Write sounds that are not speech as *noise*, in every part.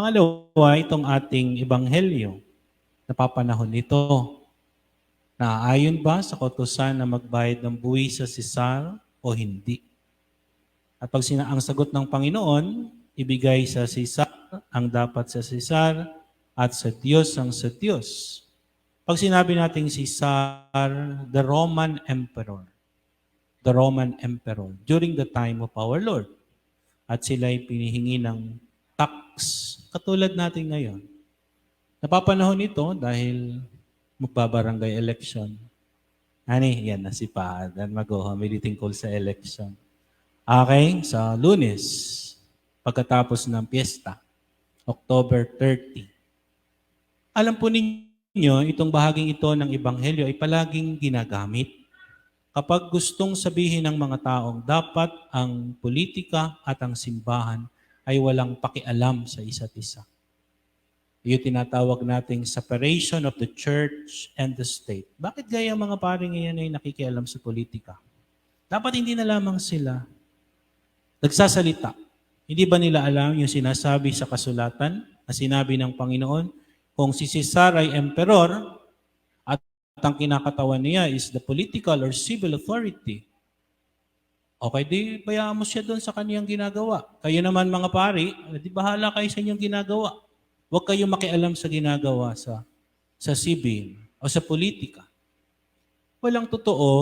Pangalawa, itong ating ebanghelyo. Napapanahon nito na ayon ba sa kautusan na magbayad ng buwis sa Sisar o hindi? At pag sina ang sagot ng Panginoon, ibigay sa Sisar ang dapat sa Sisar at sa Diyos ang sa Diyos. Pag sinabi nating Sisar, the Roman Emperor, the Roman Emperor during the time of our Lord. At sila ay pinihingi ng tax, katulad natin ngayon. Napapanahon ito dahil magbabarangay election. Ani, yan na si Paadan mag-o meeting call sa election. Okay, sa lunes, pagkatapos ng piyesta, October 30. Alam po ninyo, itong bahaging ito ng Ebanghelyo ay palaging ginagamit kapag gustong sabihin ng mga taong dapat ang politika at ang simbahan ay walang pakialam sa isa't isa. Yung tinatawag nating separation of the church and the state. Bakit gaya mga paring ngayon ay nakikialam sa politika? Dapat hindi na lamang sila nagsasalita. Hindi ba nila alam yung sinasabi sa kasulatan na sinabi ng Panginoon, kung si Cesar ay emperor at ang kinakatawan niya is the political or civil authority, okay, di bayaan mo siya doon sa kaniyang ginagawa. Kayo naman mga pari, di bahala kayo sa inyong ginagawa. Huwag kayong makialam sa ginagawa sa sa civil o sa politika. Walang totoo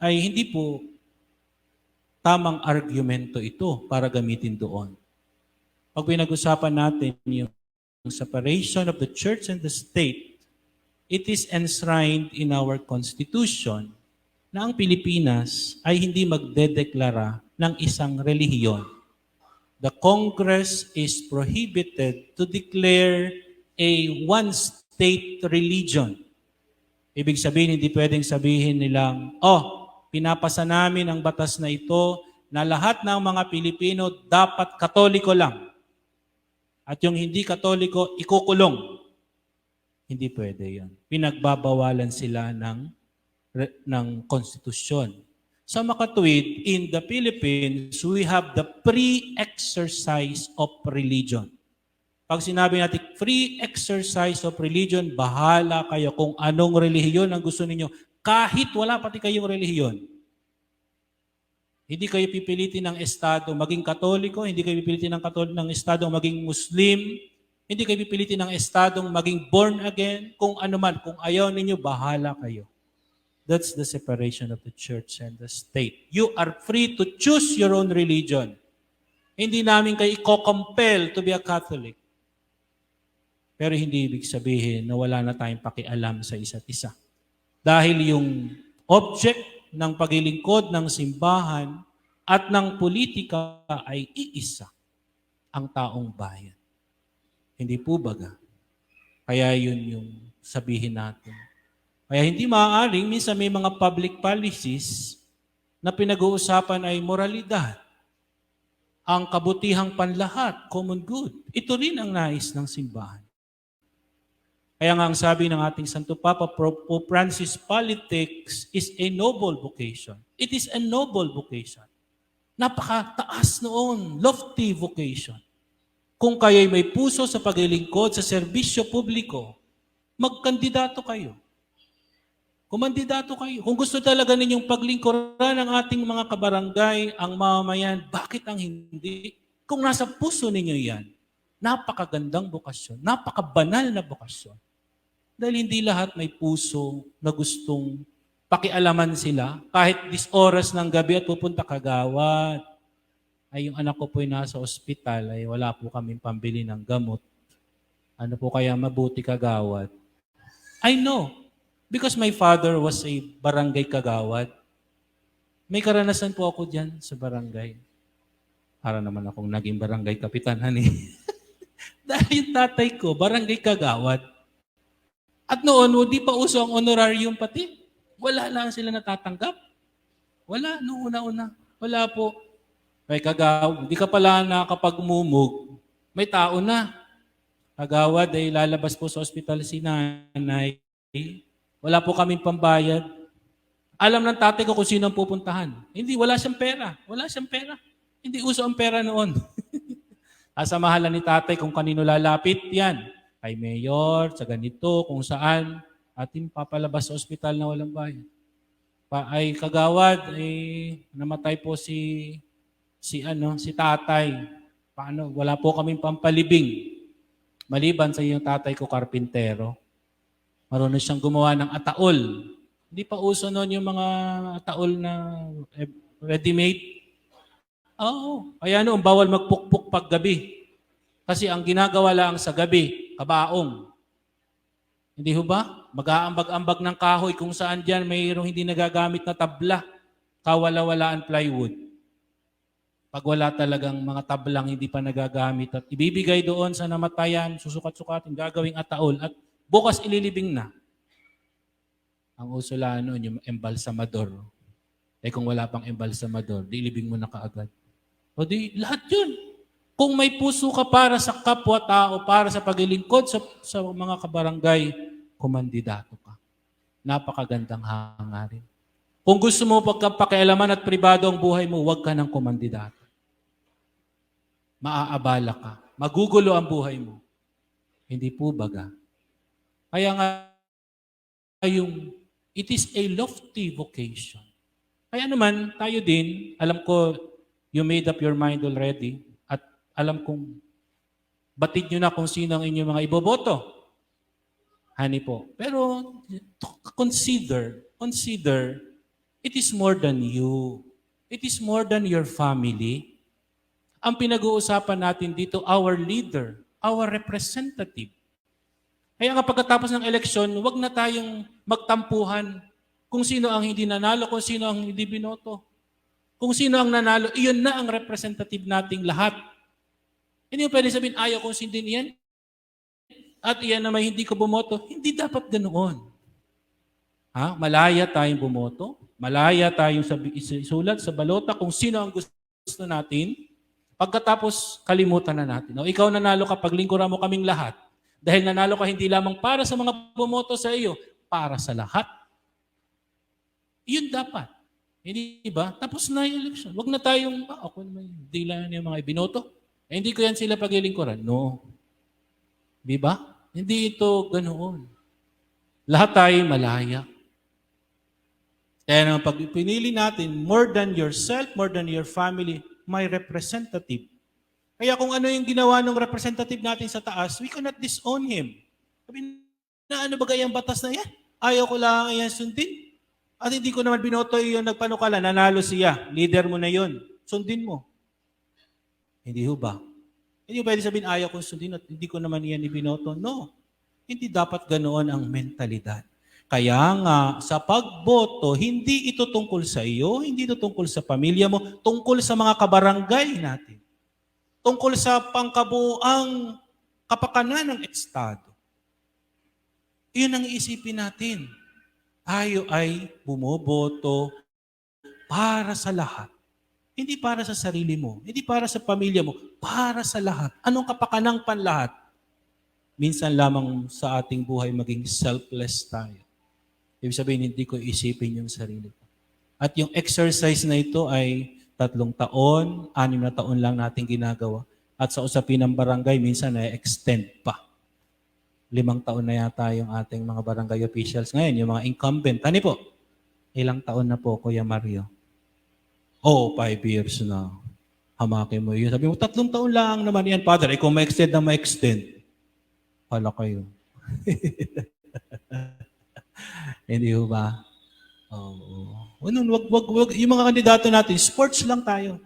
ay hindi po tamang argumento ito para gamitin doon. Pag pinag-usapan natin yung separation of the church and the state, it is enshrined in our constitution na ang Pilipinas ay hindi magdedeklara ng isang relihiyon. The Congress is prohibited to declare a one-state religion. Ibig sabihin, hindi pwedeng sabihin nilang, oh, pinapasa namin ang batas na ito na lahat ng mga Pilipino dapat katoliko lang. At yung hindi katoliko, ikukulong. Hindi pwede yon. Pinagbabawalan sila ng, ng konstitusyon. Sa makatuwid, in the Philippines, we have the free exercise of religion. Pag sinabi natin free exercise of religion, bahala kayo kung anong relihiyon ang gusto ninyo. Kahit wala pati kayong relihiyon. Hindi kayo pipilitin ng Estado maging Katoliko, hindi kayo pipilitin ng Katoliko ng Estado maging Muslim, hindi kayo pipilitin ng Estado maging born again, kung ano man, kung ayaw ninyo, bahala kayo. That's the separation of the church and the state. You are free to choose your own religion. Hindi namin kayo i-compel to be a Catholic. Pero hindi ibig sabihin na wala na tayong pakialam sa isa't isa. Dahil yung object ng paglilingkod ng simbahan at ng politika ay iisa, ang taong bayan. Hindi po baga. Kaya yun yung sabihin natin. Kaya hindi maaaring, minsan may mga public policies na pinag-uusapan ay moralidad, ang kabutihang panlahat, common good. Ito rin ang nais ng simbahan. Kaya nga ang sabi ng ating Santo Papa Pope Francis, politics is a noble vocation. It is a noble vocation. Napakataas noon, lofty vocation. Kung kayo'y may puso sa paglilingkod sa serbisyo publiko, magkandidato kayo. Kumandidato kayo. Kung gusto talaga ninyong paglingkuran ng ating mga kabarangay, ang mamamayan, bakit ang hindi? Kung nasa puso ninyo yan, napakagandang bukasyon, napakabanal na bukasyon. Dahil hindi lahat may puso na gustong pakialaman sila. Kahit dis oras ng gabi at pupunta kagawad. Ay, yung anak ko po'y nasa ospital, ay wala po kaming pambili ng gamot. Ano po kaya mabuti kagawad? I know. Because my father was a barangay kagawad. May karanasan po ako dyan sa barangay. Para naman akong naging barangay kapitan, honey. *laughs* Dahil tatay ko, barangay kagawad. At noon, di pa uso ang honorarium pati. Wala lang sila natatanggap. Wala, noong una-una. Wala po. May kagaw, di ka pala nakapagmumug, may tao na. Kagawad ay lalabas po sa ospital si nanay. Wala po kaming pambayad. Alam ng tatay ko kung sino ang pupuntahan. Hindi, wala siyang pera. Wala siyang pera. Hindi uso ang pera noon. *laughs* Asamahan ni tatay kung kanino lalapit yan. Kay mayor, sa ganito, kung saan. Atin papalabas sa ospital na walang bayad. Pa, ay kagawad, eh, namatay po si si ano, si tatay. Paano? Wala po kaming pampalibing. Maliban sa yung tatay ko, karpintero. Marunong siyang gumawa ng ataol. Hindi pa uso noon yung mga ataol na eh, ready-made. Oo. Kaya noon, bawal magpukpuk pag gabi. Kasi ang ginagawa lang sa gabi, kabaong. Hindi ho ba? Mag-aambag-ambag ng kahoy kung saan dyan mayroong hindi nagagamit na tabla. Kawala-walaan plywood. Pag wala talagang mga tablang hindi pa nagagamit at ibibigay doon sa namatayan, susukat-sukatin, gagawing ataol at bukas ililibing na. Ang uso lang noon, yung embalsamador. Eh kung wala pang embalsamador, di ilibing mo na kaagad. O di, lahat yun. Kung may puso ka para sa kapwa-tao, para sa paglilingkod sa, sa mga kabarangay, kumandidato ka. Napakagandang hangarin. Kung gusto mo pagkapakialaman at pribado ang buhay mo, huwag ka ng kumandidato. Maaabala ka. Magugulo ang buhay mo. Hindi po baga. Kaya nga, yung, it is a lofty vocation. Kaya naman, tayo din, alam ko, you made up your mind already, at alam kong, batid nyo na kung sino ang inyong mga iboboto. Hani po. Pero, consider, consider, it is more than you. It is more than your family. Ang pinag-uusapan natin dito, our leader, our representative. Kaya nga pagkatapos ng eleksyon, wag na tayong magtampuhan kung sino ang hindi nanalo, kung sino ang hindi binoto. Kung sino ang nanalo, iyon na ang representative nating lahat. Hindi mo pwede sabihin, ayaw kong sindin iyan. At iyan na may hindi ko bumoto. Hindi dapat ganoon. Ha? Malaya tayong bumoto. Malaya tayong sabi, isulat sa balota kung sino ang gusto natin. Pagkatapos, kalimutan na natin. O, ikaw nanalo kapag lingkuran mo kaming lahat. Dahil nanalo ka hindi lamang para sa mga bumoto sa iyo, para sa lahat. Yun dapat. Hindi ba? Tapos na yung election. Huwag na tayong, ah, ako naman, hindi lang yung mga ibinoto. Eh, hindi ko yan sila paglilingkuran. No. Di ba? Hindi ito ganoon. Lahat tayo malaya. Kaya naman pag pinili natin, more than yourself, more than your family, my representative. Kaya kung ano yung ginawa ng representative natin sa taas, we cannot disown him. Sabi na ano ba gayang batas na yan? Ayaw ko lang yan sundin. At hindi ko naman binoto yung nagpanukala, nanalo siya. Leader mo na yon. Sundin mo. Hindi ho ba? Hindi pwede sabihin, ayaw kong sundin at hindi ko naman yan ibinoto. No. Hindi dapat ganoon ang mentalidad. Kaya nga, sa pagboto, hindi ito tungkol sa iyo, hindi ito tungkol sa pamilya mo, tungkol sa mga kabarangay natin. Tungkol sa pangkabuang kapakanan ng Estado. Iyon ang iisipin natin. Tayo ay bumoboto para sa lahat. Hindi para sa sarili mo, hindi para sa pamilya mo, para sa lahat. Anong kapakanang panlahat? Minsan lamang sa ating buhay maging selfless tayo. Ibig sabihin, hindi ko isipin yung sarili ko. At yung exercise na ito ay tatlong taon, anim na taon lang natin ginagawa. At sa usapin ng barangay, minsan ay extend pa. Limang taon na yata yung ating mga barangay officials ngayon, yung mga incumbent. Ano po? Ilang taon na po, Kuya Mario? Oh, five years na. Hamakin mo yun. Sabi mo, tatlong taon lang naman yan, Father. Eh, kung ma-extend na ma-extend, pala kayo. *laughs* Hindi ba? Oo. Oh, Ganun, wag, wag, wag. Yung mga kandidato natin, sports lang tayo.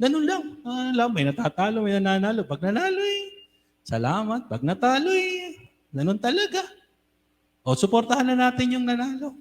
Ganun lang. Ah, lang, may natatalo, may nananalo. Pag nanalo eh, salamat. Pag natalo eh, ganun talaga. O, suportahan na natin yung nanalo.